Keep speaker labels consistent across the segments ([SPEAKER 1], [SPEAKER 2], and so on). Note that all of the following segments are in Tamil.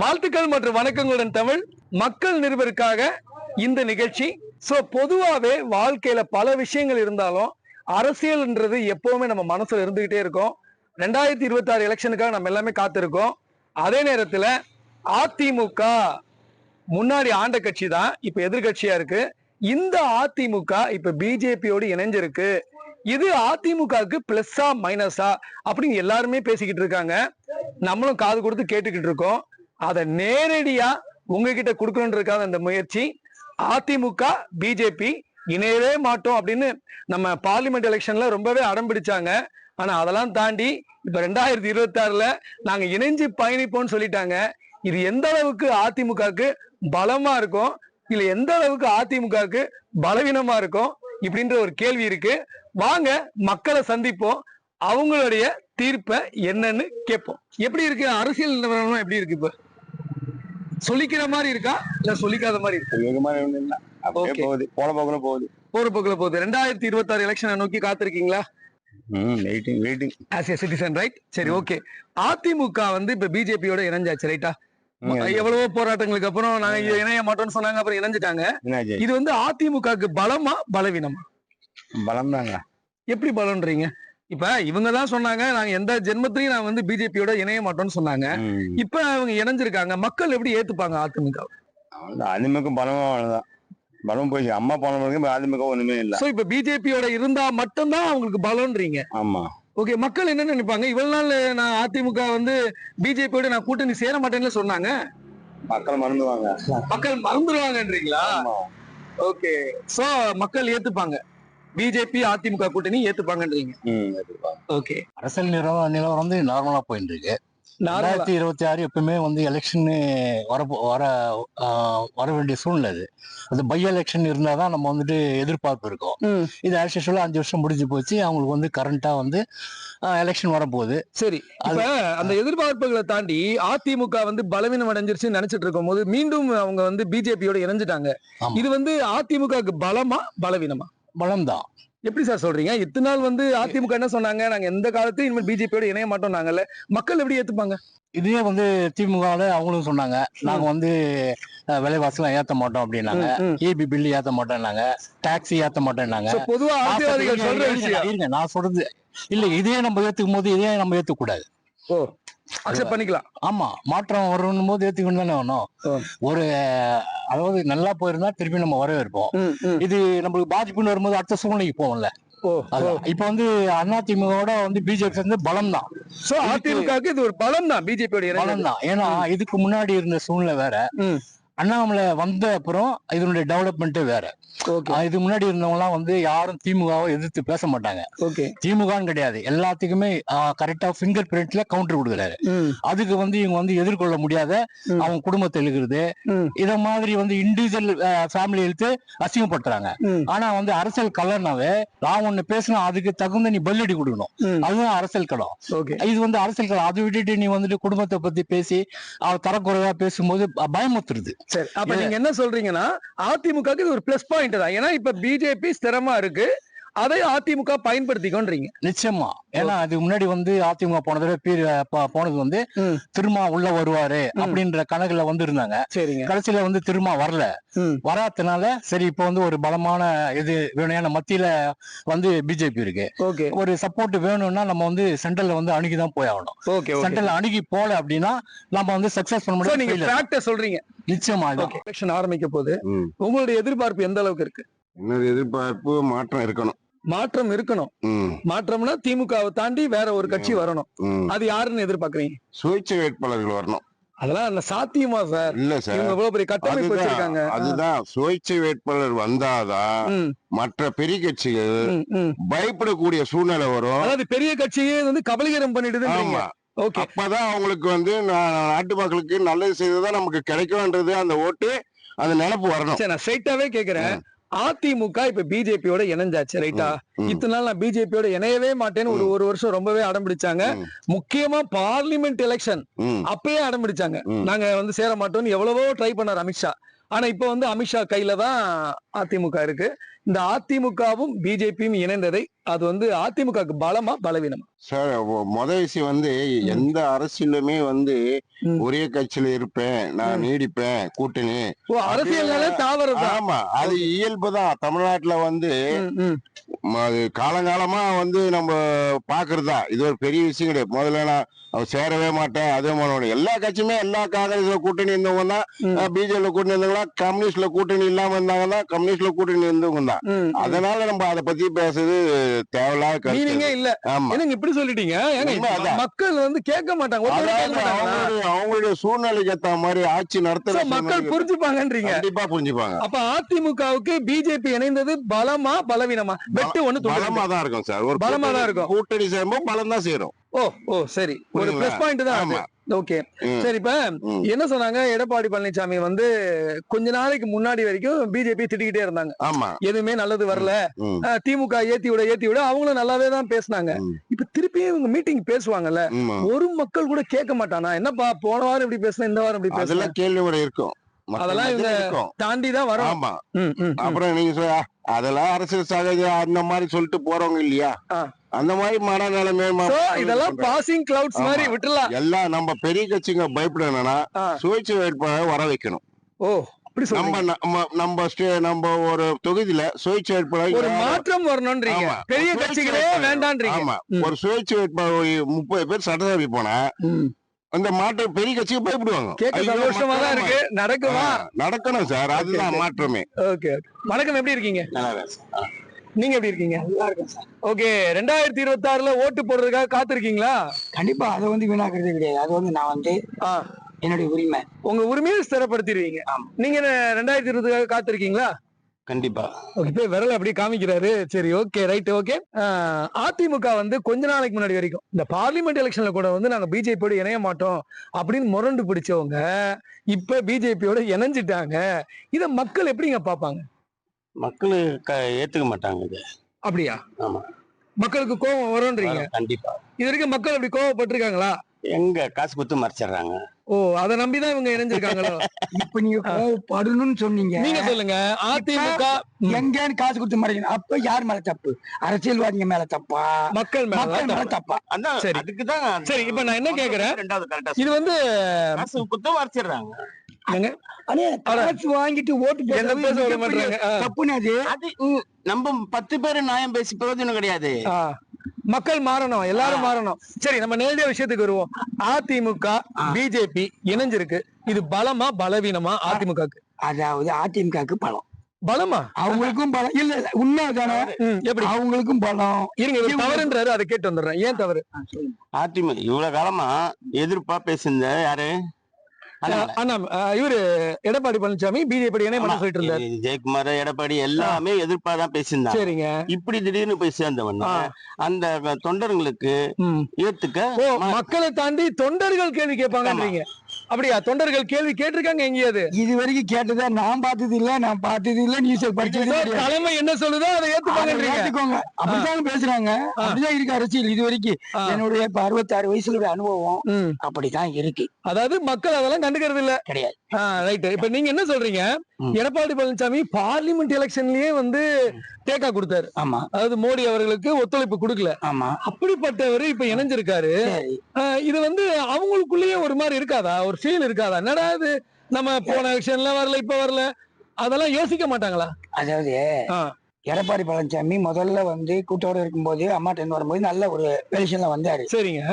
[SPEAKER 1] வாழ்த்துக்கள் மற்றும் வணக்கங்களுடன் தமிழ். மக்கள் நிருபருக்காக இந்த நிகழ்ச்சி. ஸோ பொதுவாகவே வாழ்க்கையில பல விஷயங்கள் இருந்தாலும் அரசியல்ன்றது எப்பவுமே நம்ம மனசுல இருந்துகிட்டே இருக்கும். ரெண்டாயிரத்தி இருபத்தி ஆறு எலெக்ஷனுக்காக நம்ம எல்லாமே காத்திருக்கோம். அதே நேரத்தில் அதிமுக முன்னாடி ஆண்ட கட்சி தான் இப்போ எதிர்கட்சியா இருக்கு. இந்த அதிமுக இப்ப பிஜேபியோடு இணைஞ்சிருக்கு. இது அதிமுகவுக்கு பிளஸ்ஸா மைனஸா அப்படின்னு எல்லாருமே பேசிக்கிட்டு இருக்காங்க. நம்மளும் காது கொடுத்து கேட்டுக்கிட்டு இருக்கோம். அதை நேரடியா உங்ககிட்ட கொடுக்கணுன்றதுக்காக அந்த முயற்சி. அதிமுக பிஜேபி இணையவே மாட்டோம் அப்படின்னு நம்ம பார்லிமெண்ட் எலெக்ஷன்ல ரொம்பவே அடம் பிடிச்சாங்க ஆனா அதெல்லாம் தாண்டி இப்ப ரெண்டாயிரத்தி இருபத்தி ஆறுல நாங்க இணைஞ்சு பயணிப்போம்னு சொல்லிட்டாங்க. இது எந்த அளவுக்கு அதிமுகவுக்கு பலமா இருக்கும்? இல்ல எந்த அளவுக்கு அதிமுகவுக்கு பலவீனமா இருக்கும்? இப்படின்ற ஒரு கேள்வி இருக்கு. வாங்க மக்களை சந்திப்போம். அவங்களுடைய தீர்ப்பை என்னன்னு கேட்போம். எப்படி இருக்கு? அரசியல் நிலவரம் எப்படி இருக்கு இப்போ? சொல்லிக்கிற மாதிரி இருக்கா? இல்ல சொல்லிக்காத மாதிரி இருக்கா.
[SPEAKER 2] போகுது. போன போக்குல போகுது.
[SPEAKER 1] போற போக்குல போகுது. ரெண்டாயிரத்தி இருபத்தி ஆறு எலெக்ஷனை நோக்கி காத்திருக்கீங்களா? சிட்டிசன் ரைட் சரி ஓகே அதிமுக வந்து இப்ப பிஜேபியோட இணைஞ்சாச்சு ரைட்டா எவ்வளவோ போராட்டங்களுக்கு அப்புறம் நாங்க இணைய மாட்டோம்னு சொன்னாங்க அப்புறம் இணைஞ்சிட்டாங்க. இது வந்து அதிமுகவுக்கு பலமா பலவீனமா?
[SPEAKER 2] பலம் தாங்க
[SPEAKER 1] எப்படி பலம்ன்றீங்க? இப்ப இவங்க தான் சொன்னாங்க நாங்க எந்த ஜென்மத்திலையும் நான் வந்து பிஜேபியோட இணைய மாட்டோம்னு சொன்னாங்க. இப்ப அவங்க இணைஞ்சிருக்காங்க மக்கள் எப்படி ஏத்துப்பாங்க அதிமுக
[SPEAKER 2] அதிமுக பலமா அவ்வளவுதான் பலம் போயிடுச்சு அம்மா பிறகு இப்ப அதிமுக ஒண்ணுமே இல்ல.
[SPEAKER 1] சோ இப்ப பிஜேபியோட இருந்தா மட்டும்தான் அவங்களுக்கு பலம்ன்றீங்க.
[SPEAKER 2] ஆமா.
[SPEAKER 1] ஓகே மக்கள் என்ன நினைப்பாங்க? இவ்வளவு நாள் நான் அதிமுக வந்து பிஜேபியோட நான் கூட்டணி சேர மாட்டேன்னு சொன்னாங்க?
[SPEAKER 2] மக்கள் மறந்துவாங்க
[SPEAKER 1] மக்கள் மறந்துடுவாங்கன்றீங்களா. ஓகே சோ மக்கள் ஏத்துப்பாங்க. பிஜேபி அதிமுக கூட்டணி ஏத்துப்பாங்கன்றீங்க. ஓகே
[SPEAKER 3] அரசியல் நிலவரம் நிலவரம் வந்து நார்மலா போயிட்டு இருக்கு. ரெண்டாயிரத்தி இருபத்தி ஆறு எப்பவுமே வந்து எலெக்ஷன் வர வர ஆஹ், வர வேண்டிய சூழ்நிலை அது. அது பை எலெக்ஷன் இருந்தால் தான் நம்ம வந்துட்டு எதிர்பார்ப்பு இருக்கும். இது ஆஸ் யூஸ்வலாக அஞ்சு வருஷம் முடிஞ்சு போச்சு. அவங்களுக்கு வந்து கரண்டா வந்து எலெக்ஷன் வரப்போகுது.
[SPEAKER 1] சரி. இப்ப அந்த எதிர்பார்ப்புகளை தாண்டி அதிமுக வந்து பலவீனம் அடைஞ்சிருச்சுன்னு நினைச்சிட்டு இருக்கும் போது மீண்டும் அவங்க வந்து பிஜேபியோட இணைஞ்சிட்டாங்க. இது வந்து அதிமுகவுக்கு பலமா பலவீனமா?
[SPEAKER 3] பலம் தான்
[SPEAKER 1] எப்படி சார் சொல்றீங்க? இத்தனை நாள் வந்து அதிமுக என்ன சொன்னாங்க? நாங்க எந்த காலத்தையும் இனிமேல் பிஜேபியோட இணைய மாட்டோம் நாங்கல்ல. மக்கள் எப்படி ஏத்துப்பாங்க?
[SPEAKER 3] இதே வந்து திமுகவில் அவங்களும் சொன்னாங்க. நாங்க வந்து விலைவாசிலாம் ஏத்த மாட்டோம் அப்படின்னாங்க. இபி பில்லு ஏத்த மாட்டோம்னாங்க. டாக்ஸி ஏத்த மாட்டோம்னாங்க.
[SPEAKER 1] பொதுவா
[SPEAKER 3] நான் சொல்றது இல்ல இதே நம்ம ஏத்துக்கும் போது இதே நம்ம ஏத்துக்க கூடாது
[SPEAKER 1] ஓ. அக்செப்ட் பண்ணிக்கலாம்.
[SPEAKER 3] ஆமா மாற்றம் வரணும் போது ஏத்துக்கணும் தானே
[SPEAKER 1] ஆ.
[SPEAKER 3] ஒரு அதாவது நல்லா போயிருந்தா திருப்பி நம்ம வரவேற்போம். இது நம்மளுக்கு பாதிப்புன்னு வரும்போது அடுத்த சூழ்நிலைக்கு போவோம்ல. இப்ப வந்து அதிமுகவோட வந்து பிஜேபி வந்து பலம் தான்
[SPEAKER 1] சோ அதிமுகவுக்கு இது ஒரு பலம் தான் பிஜேபியோட
[SPEAKER 3] பலம் தான் ஏன்னா இதுக்கு முன்னாடி இருந்த சூழ்நிலை வேற. அண்ணாமலை வந்த அப்புறம் இதனுடைய டெவலப்மெண்ட்டே வேற. இது முன்னாடி இருந்தவங்க எல்லாம் வந்து யாரும் திமுகவை எதிர்த்து பேச மாட்டாங்க.
[SPEAKER 1] ஓகே
[SPEAKER 3] திமுகன்னு கிடையாது. எல்லாத்துக்குமே கரெக்டா ஃபிங்கர் பிரிண்ட்ல கவுண்டர் கொடுக்குறாரு. அதுக்கு வந்து இவங்க வந்து எதிர்கொள்ள முடியாத. அவங்க குடும்பத்தை இழுக்கிறது.
[SPEAKER 1] ம்.
[SPEAKER 3] இத மாதிரி வந்து இண்டிவிஜுவல் ஃபேமிலி இழுத்து அசிங்கப்படுத்துறாங்க. ஆனா வந்து அரசியல் கலர்னாவே நான் ஒண்ணு பேசினா அதுக்கு தகுந்த நீ பல்லடி கொடுக்கணும். அதுதான் அரசியல் களம்
[SPEAKER 1] ஓகே
[SPEAKER 3] இது வந்து அரசியல் களம் அதை விட்டுட்டு நீ வந்துட்டு குடும்பத்தை பத்தி பேசி அவ தரக்குறைவா பேசும்போது ப- பயமுத்துறது
[SPEAKER 1] சரி அப்ப நீங்க என்ன சொல்றீங்கன்னா அதிமுகவுக்கு இது ஒரு பிளஸ் பாயிண்ட் தான். ஏன்னா இப்ப பிஜேபி ஸ்திரமா இருக்கு. அதை அதிமுக பயன்படுத்திக்கோன்றீங்க.
[SPEAKER 3] நிச்சயமா. ஏன்னா அதுக்கு முன்னாடி வந்து அதிமுக போன தடவை பீர் ப- போனது வந்து. திருமா உள்ள வருவாரு அப்படின்ற கணக்குல வந்து இருந்தாங்க
[SPEAKER 1] சரிங்க.
[SPEAKER 3] கடைசியில வந்து திருமா வரல. வராதனால சரி இப்போ வந்து ஒரு பலமான இது வேணும். மத்தியில வந்து பிஜேபி இருக்கு.
[SPEAKER 1] ஓகே.
[SPEAKER 3] ஒரு சப்போர்ட் வேணும்னா நம்ம வந்து சென்ட்ரல்ல வந்து அணுகி தான் போய் ஆகணும்.
[SPEAKER 1] Okay okay.
[SPEAKER 3] சென்ட்ரல் அணுகி போல அப்படின்னா நம்ம வந்து சக்சஸ் பண்ண
[SPEAKER 1] சோ
[SPEAKER 3] முடியாது
[SPEAKER 1] நீங்க சொல்றீங்க.
[SPEAKER 3] நிச்சயமா
[SPEAKER 1] ஆரம்பிக்க போது. உங்களுடைய எதிர்பார்ப்பு எந்த அளவுக்கு இருக்கு?
[SPEAKER 2] என்னோட எதிர்பார்ப்பு? மாற்றம் இருக்கணும்.
[SPEAKER 1] மாற்றம் இருக்கணும். மாற்றம்னா திமுகவை தாண்டி வேற ஒரு கட்சி வரணும். அது யாருன்னு எதிர்பார்க்கறீங்க?
[SPEAKER 2] சுயேட்சை வேட்பாளர்கள் வரணும்.
[SPEAKER 1] அதெல்லாம் என்ன சாத்தியமா சார்?
[SPEAKER 2] இல்ல சார்.
[SPEAKER 1] இவ்வளவு பெரிய கட்டமைப்பு வச்சிருக்காங்க.
[SPEAKER 2] அதுதான். சுயேட்சை வேட்பாளர் வந்தாதான் மற்ற பெரிய கட்சிகள். பயப்படக்கூடிய சூழ்நிலை வரும்.
[SPEAKER 1] அதாவது பெரிய கட்சியே வந்து கபலீகரம் பண்ணிடுதுன்றீங்க.
[SPEAKER 2] ஆமா.
[SPEAKER 1] ஓகே.
[SPEAKER 2] அப்பதான் அவங்களுக்கு வந்து நாட்டு மக்களுக்கு நல்லது செய்ததா நமக்கு கிடைக்கும்ன்றது அந்த ஓட்டு அந்த நினப்பு வரணும்.
[SPEAKER 1] சரி நான் ஸ்ட்ரைட்டாவே கேக்குறேன். அதிமுக இப்ப பிஜேபியோட இணைஞ்சாச்சு ரைட்டா. இத்தனை நாள் நான் பிஜேபியோட இணையவே மாட்டேன்னு ஒரு ஒரு வருஷம் ரொம்பவே அடம் பிடிச்சாங்க.
[SPEAKER 2] ம்.
[SPEAKER 1] முக்கியமா பார்லிமெண்ட் எலெக்ஷன் அப்பயே அடம் பிடிச்சாங்க.
[SPEAKER 2] ம்.
[SPEAKER 1] நாங்க வந்து சேர மாட்டோம்னு எவ்வளவோ ட்ரை பண்ணாரு அமித்ஷா. ஆனா இப்ப வந்து அமித்ஷா கையில தான் அதிமுக இருக்கு. இந்த அதிமுகவும் பிஜேபியும் இணைந்ததை அது வந்து அதிமுகவுக்கு பலமா பலவீனமா?
[SPEAKER 2] சார் முத விஷயம் வந்து எந்த அரசியலுமே வந்து. ஒரே கட்சியில இருப்பேன் நான். நீடிப்பேன் கூட்டணி.
[SPEAKER 1] அரசியல்னால தாவரம்
[SPEAKER 2] ஆமா அது இயல்பு தான். தமிழ்நாட்டுல வந்து அது காலங்காலமா வந்து நம்ம பாக்குறதா இது ஒரு பெரிய விஷயம் கிடையாது. முதல்ல நான் சேரவே மாட்டேன். அதே மாதிரி எல்லா கட்சியுமே எல்லா காங்கிரஸ்ல கூட்டணி இருந்தவங்க. தான். பிஜேபியில கூட்டணி இருந்தவங்களா கம்யூனிஸ்ட்ல கூட்டணி இல்லாம இருந்தாங்கன்னா கம்யூனிஸ்ட்ல கூட்டணி இருந்தவங்க தான். அதனால நம்ம அதை பத்தி பேசுறது தேவையில்லாத
[SPEAKER 1] மீனிங்கே இல்ல. என்னங்க இப்படி சொல்லிட்டீங்க. மக்கள் வந்து கேட்க மாட்டாங்க?
[SPEAKER 2] அவங்களுடைய சூழ்நிலைக்கு ஏத்த மாதிரி ஆட்சி நடத்துற
[SPEAKER 1] So, மக்கள் புரிஞ்சுப்பாங்கன்றீங்க.
[SPEAKER 2] கண்டிப்பா புரிஞ்சுப்பாங்க.
[SPEAKER 1] அப்ப அதிமுகவுக்கு பிஜேபி இணைந்தது பலமா பலவீனமா? வெட்டு ஒண்ணு
[SPEAKER 2] பலமா. தான் இருக்கும் சார். ஒரு
[SPEAKER 1] பலமா தான் இருக்கும்.
[SPEAKER 2] கூட்டணி சேரும்போது பலம் தான் சேரும்.
[SPEAKER 1] ஓ ஓ சரி. ஒரு? பிளஸ் பாயிண்ட் தான்
[SPEAKER 2] ஆமா.
[SPEAKER 1] ஓகே. சரி இப்ப. என்ன சொன்னாங்க? எடப்பாடி பழனிசாமி வந்து கொஞ்ச நாளைக்கு முன்னாடி வரைக்கும் பிஜேபி திட்டிக்கிட்டே இருந்தாங்க.
[SPEAKER 2] ஆமா.
[SPEAKER 1] எதுவுமே நல்லது வரல. திமுக ஏத்தி விட ஏத்தி விட அவங்களும் நல்லாவே தான் பேசுனாங்க. இப்ப திருப்பியும் இவங்க மீட்டிங் பேசுவாங்கல்ல. ஒரு மக்கள் கூட கேட்க மாட்டானா? என்னப்பா போன வாரம் இப்படி பேசுன இந்த வாரம் இப்படி
[SPEAKER 2] அதெல்லாம் கேள்வி இருக்கும்.
[SPEAKER 1] அதெல்லாம் இவங்க தாண்டி தான் வரும்
[SPEAKER 2] ஆமா. அப்புறம் நீங்க சொல்ல அதெல்லாம் அரசியல் சகஜம் அந்த மாதிரி சொல்லிட்டு போறவங்க இல்லையா. அந்த மாதிரி மனநிலைமை
[SPEAKER 1] இதெல்லாம் பாசிங் கிளவுட்ஸ் மாதிரி. விட்டுலாம்
[SPEAKER 2] எல்லாம் நம்ம பெரிய கட்சிங்க பயப்படணும்னா. சுயேட்சை வேட்பாளர் வர வைக்கணும்
[SPEAKER 1] ஓ
[SPEAKER 2] நம்ம நம்ம நம்ம ஸ்டே- நம்ம ஒரு தொகுதியில சுயேட்சை வேட்பாளர்
[SPEAKER 1] ஒரு மாற்றம் வரணும்ன்றீங்க. பெரிய கட்சிகளே. வேண்டான்றீங்க
[SPEAKER 2] ஆமா. ஒரு சுயேட்சை வேட்பாளர் முப்பது பேர் சட்டசபை போனா. அந்த மாற்றம் பெரிய கட்சிக்கு பயப்படுவாங்க.
[SPEAKER 1] கேட்க சந்தோஷமா தான் இருக்கு. நடக்குமா?
[SPEAKER 2] நடக்கணும் சார். அதுதான்
[SPEAKER 1] okay.
[SPEAKER 2] மாற்றமே.
[SPEAKER 1] ஓகே. வணக்கம் எப்படி இருக்கீங்க?
[SPEAKER 2] நல்லா
[SPEAKER 1] நீங்க எப்படி இருக்கீங்க? ஓகே ரெண்டாயிரத்தி இருபத்தி ஆறுல ஓட்டு போடுறதுக்காக காத்திருக்கீங்களா?
[SPEAKER 4] கண்டிப்பா அதை வந்து வீணாக்குறதே கிடையாது. அது வந்து நான் வந்து என்னுடைய உரிமை.
[SPEAKER 1] உங்க உரிமையை ஸ்திரப்படுத்திடுவீங்க நீங்க என்ன ரெண்டாயிரத்தி இருபதுக்காக காத்திருக்கீங்களா?
[SPEAKER 4] கண்டிப்பா.
[SPEAKER 1] ஓகே விரல் அப்படியே காமிக்கிறாரு. சரி ஓகே ரைட் ஓகே. அதிமுக வந்து கொஞ்ச நாளைக்கு முன்னாடி வரைக்கும் இந்த பார்லிமெண்ட் எலெக்ஷன்ல கூட வந்து நாங்க பிஜேபியோட இணைய மாட்டோம் அப்படின்னு முரண்டு பிடிச்சவங்க இப்ப பிஜேபியோட இணைஞ்சிட்டாங்க. இத மக்கள் எப்படிங்க பாப்பாங்க
[SPEAKER 5] மக்கள் ஏத்துக்க மாட்டாங்க இது.
[SPEAKER 1] அப்படியா?
[SPEAKER 5] ஆமா.
[SPEAKER 1] மக்களுக்கு கோபம் வரும்ன்றீங்க?
[SPEAKER 5] கண்டிப்பா.
[SPEAKER 1] இது வரைக்கும் மக்கள் அப்படி கோவப்பட்டிருக்காங்களா
[SPEAKER 5] எங்க காசு கொடுத்து மறைச்சிடுறாங்க.
[SPEAKER 1] ஓ அதை நம்பிதான் இவங்க இணைஞ்சிருக்காங்களோ?
[SPEAKER 4] இப்ப நீங்க கோவப்படணும்னு சொன்னீங்க.
[SPEAKER 1] நீங்க சொல்லுங்க அதிமுக
[SPEAKER 4] எங்கன்னு காசு கொடுத்து மறைக்கணும். அப்ப யார் மேல தப்பு? அரசியல்வாதிங்க மேல தப்பா?
[SPEAKER 1] மக்கள் மேல
[SPEAKER 4] மேல
[SPEAKER 1] தப்பு.
[SPEAKER 5] அதான்
[SPEAKER 1] சரி.
[SPEAKER 5] அதுக்கு தான்
[SPEAKER 1] சரி இப்ப நான் என்ன கேக்குறேன்?
[SPEAKER 5] ரெண்டாவது கரெக்டா
[SPEAKER 1] இது வந்து
[SPEAKER 5] காசு கொடுத்து மறைச்சிடுறாங்க.
[SPEAKER 4] வாங்கிட்டு ஓட்டு. தப்புன்னு அது.
[SPEAKER 5] நம்ம பத்து பேர் நியாயம் பேசி பிரயோஜனம் கிடையாது.
[SPEAKER 1] மக்கள் மாறணும் எல்லாரும் மாறணும். சரி நம்ம நேரடியா விஷயத்துக்கு வருவோம். அதிமுக பிஜேபி இணைஞ்சிருக்கு. இது பலமா பலவீனமா அதிமுகக்கு?
[SPEAKER 4] அதாவது அதிமுகக்கு பலம்.
[SPEAKER 1] பலமா?
[SPEAKER 4] அவங்களுக்கும் பலம். இல்ல இல்ல உண்மைதானே
[SPEAKER 1] ம், எப்படி?
[SPEAKER 4] அவங்களுக்கும் பலம்.
[SPEAKER 1] இருங்க தவறுன்றாரு அதை கேட்டு வந்துடுறேன். ஏன் தவறு?
[SPEAKER 5] அதிமுக இவ்வளவு காலமா எதிர்ப்பா பேசுந்த யாரு? அதனால.
[SPEAKER 1] அண்ணா ஆ, இவரு எடப்பாடி பழனிசாமி பிஜேபி சொல்லிட்டு இருந்தாரு
[SPEAKER 5] ஜெயக்குமார் எடப்பாடி எல்லாமே எதிர்ப்பா தான் பேசியிருந்தாங்க
[SPEAKER 1] சரிங்க
[SPEAKER 5] இப்படி திடீர்னு போய் சேர்ந்தவன். அந்த தொண்டர்களுக்கு. ஏத்துக்க
[SPEAKER 1] மக்களை தாண்டி தொண்டர்கள் கேள்வி கேட்பாங்கன்றீங்க அப்படியா? தொண்டர்கள் கேள்வி கேட்டிருக்காங்க எங்கேயாவது
[SPEAKER 4] இது வரைக்கும் கேட்டதா? நான் பார்த்தது இல்ல நான் பார்த்தது இல்ல நியூஸ் படிச்சது.
[SPEAKER 1] தலைமை என்ன சொல்லுதோ அதை ஏத்துப்பாங்கன்றீங்க
[SPEAKER 4] ஏத்துக்கோங்க. அப்படிதான் பேசுறாங்க. அப்படிதான் இருக்கு அரசியல் இது வரைக்கும். என்னுடைய இப்ப அறுபத்தாறு வயசுல அனுபவம். அப்படிதான் இருக்கு.
[SPEAKER 1] அதாவது மக்கள் அதெல்லாம் கண்டுக்கிறது இல்ல.
[SPEAKER 4] கிடையாது.
[SPEAKER 1] ரைட் இப்ப நீங்க என்ன சொல்றீங்க. எடப்பாடி பழனிசாமி பார்லிமெண்ட் எலெக்ஷன்லயே வந்து தேக்கா கொடுத்தாரு.
[SPEAKER 4] ஆமா.
[SPEAKER 1] அதாவது மோடி அவர்களுக்கு ஒத்துழைப்பு கொடுக்கல.
[SPEAKER 4] ஆமா.
[SPEAKER 1] அப்படிப்பட்டவர் இப்ப இணைஞ்சிருக்காரு. இது வந்து அவங்களுக்குள்ளேயே ஒரு மாதிரி இருக்காதா? ஒரு ஃபீல் இருக்காதா? என்னடா இது? நம்ம போன எலெக்ஷன்ல வரல இப்ப வரல. அதெல்லாம் யோசிக்க மாட்டாங்களா?
[SPEAKER 4] அதாவது. எடப்பாடி பழனிசாமி முதல்ல வந்து கூட்டோட இருக்கும்போது அம்மாட்ட வரும்போது நல்ல ஒரு வெளிஷன்ல வந்தாரு.
[SPEAKER 1] சரிங்க.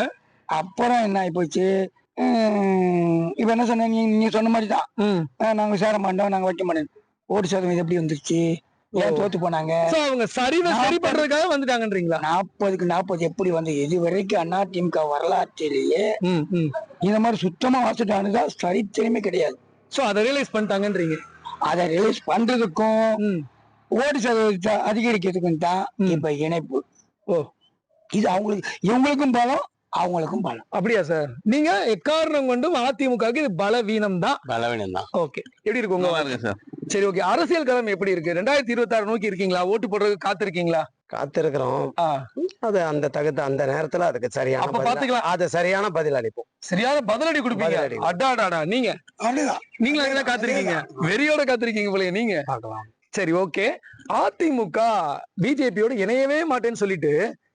[SPEAKER 4] அப்புறம் என்ன ஆகி போச்சு இப்ப என்ன சொன்ன நீங்க சொன்ன மாதிரி தான். நாங்க சேர மாட்டோம் நாங்க வைக்க மாட்டோம். ஓட்டு சதவீதம் எப்படி வந்துருச்சு? ஏன் தோத்து போனாங்க?
[SPEAKER 1] அவங்க சரிவை சரி பண்றதுக்காக வந்துட்டாங்கன்றீங்களா?
[SPEAKER 4] நாற்பதுக்கு நாற்பது எப்படி வந்து இது வரைக்கும் அதிமுக வரலாற்றிலேயே
[SPEAKER 1] ம் ம்.
[SPEAKER 4] இந்த மாதிரி சுத்தமா வாசிட்டானுதா சரித்திரமே கிடையாது.
[SPEAKER 1] சோ அதை ரியலைஸ் பண்ணிட்டாங்கன்றீங்க.
[SPEAKER 4] அதை ரிலீஸ் பண்றதுக்கும் ஓட்டு சதவீதத்தை அதிகரிக்கிறதுக்கும் தான். இப்ப இணைப்பு.
[SPEAKER 1] ஓ.
[SPEAKER 4] இது அவங்களுக்கு இவங்களுக்கும் பலம் அவங்களுக்கும் பலம்.
[SPEAKER 1] அப்படியா சார் நீங்க எக்காரணம் கொண்டும் அதிமுகவுக்கு இது பலவீனம் தான்.
[SPEAKER 5] பலவீனம் தான்.
[SPEAKER 1] ஓகே. எப்படி இருக்கு உங்க வாதம்?
[SPEAKER 5] சார்
[SPEAKER 1] சரி ஓகே. அரசியல் களம் எப்படி இருக்கு? ரெண்டாயிரத்தி இருபத்தி ஆறு நோக்கி இருக்கீங்களா? ஓட்டு போடுறதுக்கு காத்திருக்கீங்களா?
[SPEAKER 6] காத்திருக்கிறோம். அது அந்த தகுந்த அந்த நேரத்துல அதுக்கு சரியான
[SPEAKER 1] பாத்துக்கலாம்.
[SPEAKER 6] அது சரியான பதில் அளிப்போம்
[SPEAKER 1] சரியான பதிலடி கொடுப்பீங்க. அடாடாடா நீங்க. நீங்களும் அதுதான் காத்திருக்கீங்க. வெறியோட காத்திருக்கீங்க போலயே நீங்க.
[SPEAKER 6] பார்க்கலாம்.
[SPEAKER 1] சரி ஓகே. அதிமுக பிஜேபியோட இணையவே மாட்டேன்னு சொல்லிட்டு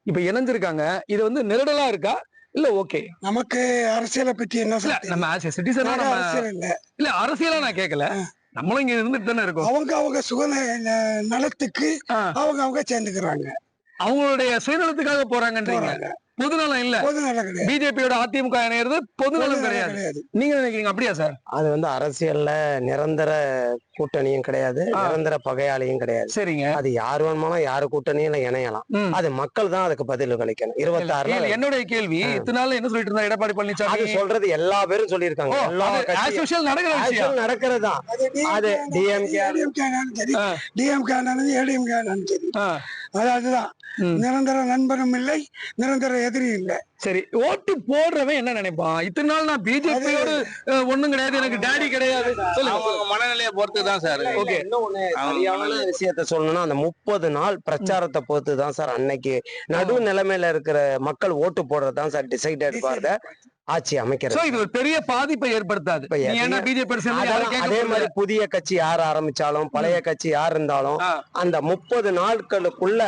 [SPEAKER 1] இப்ப இணைஞ்சிருக்காங்க. இது வந்து நெருடலா இருக்கா? இல்ல ஓகே
[SPEAKER 7] நமக்கு அரசியலை பத்தி என்ன
[SPEAKER 1] நம்ம சிட்டிசனா
[SPEAKER 7] அரசியல் இல்ல.
[SPEAKER 1] இல்ல அரசியலா நான் கேட்கல நம்மளும் இங்க இருந்துட்டு தானே இருக்கோம்.
[SPEAKER 7] அவங்க அவங்க சுகநல நலத்துக்கு. அவங்க அவங்க சேர்ந்துக்கிறாங்க.
[SPEAKER 1] அவங்களுடைய சுயநலத்துக்காக போறாங்கன்றீங்க.
[SPEAKER 7] போறாங்க.
[SPEAKER 1] பொதுநலம் இல்ல.
[SPEAKER 7] பொது நலம் கிடையாது.
[SPEAKER 1] பிஜேபியோட அதிமுக இணையிறது பொதுநலம்
[SPEAKER 7] பொது நலம்
[SPEAKER 1] கிடையாது. நீங்க நினைக்கிறீங்க அப்படியா சார்
[SPEAKER 6] அது வந்து அரசியல்ல நிரந்தர கூட்டணியும் கிடையாது. நிரந்தர பகையாளியும் கிடையாது.
[SPEAKER 1] சரிங்க.
[SPEAKER 6] அது யார் வேணுமானாலும் யாரு கூட்டணியில இணையலாம். அது மக்கள் தான் அதுக்கு பதில் அளிக்கணும். இருபத்தி ஆறுல
[SPEAKER 1] என்னுடைய கேள்வி
[SPEAKER 6] ஆ.
[SPEAKER 1] இத்தனை நாள் என்ன சொல்லிட்டு இருந்தா எடப்பாடி
[SPEAKER 6] அது
[SPEAKER 1] பழனிசாமி
[SPEAKER 6] சொல்றது எல்லா பேரும் சொல்லியிருக்காங்க.
[SPEAKER 1] ஓ,
[SPEAKER 6] எல்லா
[SPEAKER 1] அது
[SPEAKER 6] அது
[SPEAKER 7] சரி.
[SPEAKER 1] ஆ.
[SPEAKER 7] டிஎம்கே ஆனாலும் நிரந்தர நண்பனும் இல்லை நிரந்தர எதிரியும் இல்லை.
[SPEAKER 1] சரி ஓட்டு போடுறவன் என்ன நினைப்பான்? இத்தனை நாள் நான் பிஜேபியோடு ஒண்ணும் கிடையாது எனக்கு டேடி கிடையாது.
[SPEAKER 8] மனநிலையை பொறுத்து தான் சார்
[SPEAKER 1] ஓகே
[SPEAKER 6] சரியான விஷயத்த சொல்லணும்னா அந்த முப்பது நாள் பிரச்சாரத்தை பொறுத்து தான் சார் அன்னைக்கு நடு நிலைமையில இருக்கிற மக்கள் ஓட்டு போடுறது தான் சார் டிசைடட் பாருங்க ஆட்சி
[SPEAKER 1] சோ
[SPEAKER 6] அமைக்கிறது
[SPEAKER 1] இது ஒரு பெரிய பாதிப்பை ஏற்படுத்தாது.
[SPEAKER 6] அதே மாதிரி புதிய கட்சி யார் ஆரம்பிச்சாலும் பழைய கட்சி யார் இருந்தாலும் அந்த முப்பது நாட்களுக்குள்ள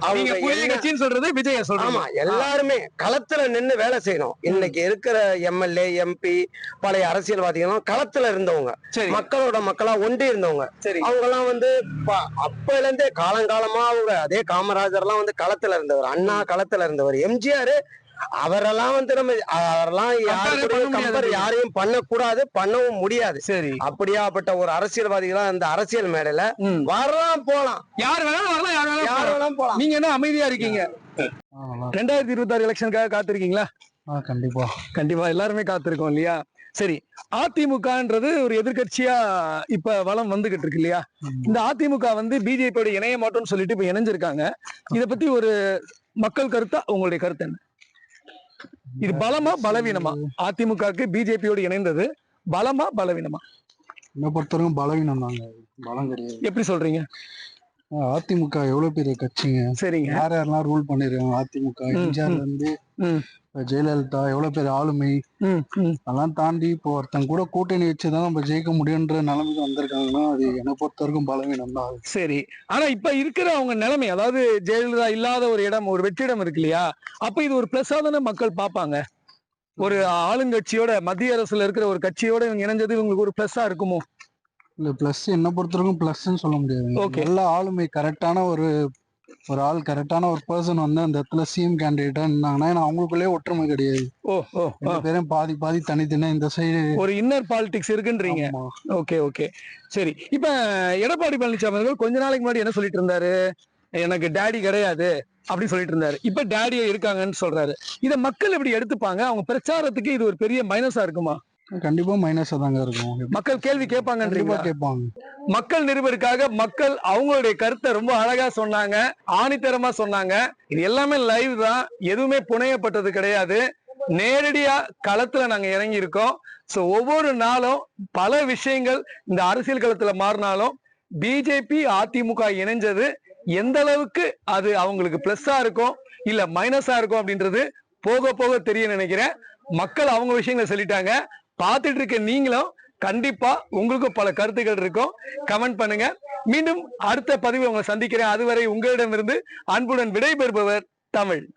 [SPEAKER 6] அவங்க
[SPEAKER 1] புதிய கட்சின்னு சொல்றது விஜய
[SPEAKER 6] ஆமா
[SPEAKER 1] சொல்றீங்க
[SPEAKER 6] எல்லாருமே களத்துல நின்னு வேலை செய்யணும். இன்னைக்கு இருக்கிற எம்எல்ஏ எம்பி பழைய அரசியல்வாதிகளும் களத்துல இருந்தவங்க. மக்களோட மக்களா ஒன்றி இருந்தவங்க.
[SPEAKER 1] சரி.
[SPEAKER 6] அவங்க எல்லாம் வந்து அப்பையில இருந்தே காலங்காலமா அவங்க அதே காமராஜர் எல்லாம் வந்து களத்துல இருந்தவர் அண்ணா களத்துல இருந்தவர். எம்ஜிஆர் அவரெல்லாம் வந்து நம்ம அவரெல்லாம் யாரு
[SPEAKER 1] Compare பண்ண முடியாது.
[SPEAKER 6] கம்பேர் யாரையும் பண்ணக்கூடாது பண்ணவும் முடியாது.
[SPEAKER 1] சரி.
[SPEAKER 6] அப்படியாப்பட்ட ஒரு அரசியல்வாதிகளா இந்த அரசியல் மேடையில. வரலாம் போலாம்.
[SPEAKER 1] யார் வேணாலும் வரலாம் யார் வேணாலும்
[SPEAKER 6] யார். வேணாலும் போலாம்.
[SPEAKER 1] நீங்க என்ன அமைதியா இருக்கீங்க? ரெண்டாயிரத்தி இருபத்தி ஆறு எலெக்ஷனுக்காக காத்திருக்கீங்களா
[SPEAKER 3] கண்டிப்பா.
[SPEAKER 1] கண்டிப்பா எல்லாருமே காத்திருக்கோம் இல்லையா? சரி அதிமுகன்றது ஒரு எதிர்க்கட்சியா இப்ப வளம் வந்துகிட்டு இருக்கு இல்லையா? இந்த அதிமுக வந்து பிஜேபியோட இணைய மாட்டோம்னு சொல்லிட்டு இப்ப இணைஞ்சிருக்காங்க. இத பத்தி ஒரு மக்கள் கருத்தா உங்களுடைய கருத்து என்ன? இது பலமா பலவீனமா? அதிமுகவுக்கு பிஜேபியோடு இணைந்தது பலமா பலவீனமா?
[SPEAKER 9] என்னை பொறுத்தவரைக்கும் பலவீனம் தாங்க பலம் கிடையாது.
[SPEAKER 1] எப்படி சொல்றீங்க?
[SPEAKER 9] அதிமுக எவ்வளவு பெரிய கட்சிங்க?
[SPEAKER 1] சரிங்க.
[SPEAKER 9] யார் யாரெல்லாம் ரூல் பண்ணிருக்காங்க? அதிமுக
[SPEAKER 1] ம்,
[SPEAKER 9] எம்ஜிஆர்ல இருந்து
[SPEAKER 1] ம்.
[SPEAKER 9] இப்ப ஜெயலலிதா எவ்வளவு பெரிய ஆளுமை. அதெல்லாம் தாண்டி இப்போ ஒருத்தன் கூட கூட்டணி வச்சுதான் நம்ம ஜெயிக்க முடியுன்ற நிலைமைக்கு வந்திருக்காங்கன்னா அது என்னை பொறுத்த வரைக்கும் பலவீனம் தான்
[SPEAKER 1] சரி. ஆனா இப்ப இருக்கிற அவங்க நிலைமை அதாவது ஜெயலலிதா இல்லாத ஒரு இடம் ஒரு வெற்றிடம் இருக்கு இல்லையா? அப்ப இது ஒரு பிளஸ்ஸா தானே மக்கள் பார்ப்பாங்க. ஒரு ஆளுங்கட்சியோட மத்திய அரசுல இருக்கிற ஒரு கட்சியோட இவங்க இணைஞ்சது இவங்களுக்கு ஒரு பிளஸ்ஸா இருக்குமோ?
[SPEAKER 9] இல்ல பிளஸ் என்ன பொறுத்த வரைக்கும் பிளஸ்ன்னு சொல்ல முடியாது.
[SPEAKER 1] Okay.
[SPEAKER 9] நல்ல ஆளுமை கரெக்டான ஒரு ஒரு ஆள் கரெக்டான ஒரு பர்சன் வந்து அந்த இடத்துல சிஎம் கேண்டிடேட்டா இருந்தாங்கன்னா ஏன்னா அவங்களுக்குள்ளே ஒற்றுமை கிடையாது.
[SPEAKER 1] ஓ ஓ
[SPEAKER 9] பேரும் பாதி பாதி தனித்தனி இந்த சைடு
[SPEAKER 1] ஒரு இன்னர் பாலிடிக்ஸ் இருக்குன்றீங்க. ஓகே ஓகே சரி இப்ப எடப்பாடி பழனிசாமி அவர்கள் கொஞ்ச நாளைக்கு முன்னாடி என்ன சொல்லிட்டு இருந்தாரு? எனக்கு டேடி கிடையாது அப்படி சொல்லிட்டு இருந்தாரு. இப்ப டேடியா இருக்காங்கன்னு சொல்றாரு. இத மக்கள் எப்படி எடுத்துப்பாங்க? அவங்க பிரச்சாரத்துக்கு இது ஒரு பெரிய மைனஸா இருக்குமா?
[SPEAKER 9] கண்டிப்பா மைனஸா தாங்க இருக்கும்.
[SPEAKER 1] மக்கள் கேள்வி கேட்பாங்கன்றீங்களா
[SPEAKER 9] கேட்பாங்க.
[SPEAKER 1] மக்கள் நிருபருக்காக மக்கள் அவங்களுடைய கருத்தை ரொம்ப அழகா சொன்னாங்க ஆணித்தரமா சொன்னாங்க. இது எல்லாமே லைவ் தான் எதுவுமே புனையப்பட்டது கிடையாது. நேரடியா களத்துல நாங்க இறங்கி இருக்கோம் சோ ஒவ்வொரு நாளும் பல விஷயங்கள் இந்த அரசியல் களத்துல மாறினாலும் பிஜேபி அதிமுக இணைஞ்சது. எந்த அளவுக்கு அது அவங்களுக்கு பிளஸ்ஸா இருக்கும் இல்ல மைனஸா இருக்கும் அப்படின்றது போக போக தெரிய நினைக்கிறேன். மக்கள் அவங்க விஷயங்களை சொல்லிட்டாங்க. பார்த்துட்டு இருக்க நீங்களும் கண்டிப்பா உங்களுக்கும் பல கருத்துக்கள் இருக்கும். கமெண்ட் பண்ணுங்க. மீண்டும் அடுத்த பதிவு உங்களை சந்திக்கிறேன். அதுவரை உங்களிடமிருந்து அன்புடன் விடைபெறுபவர் தமிழ்.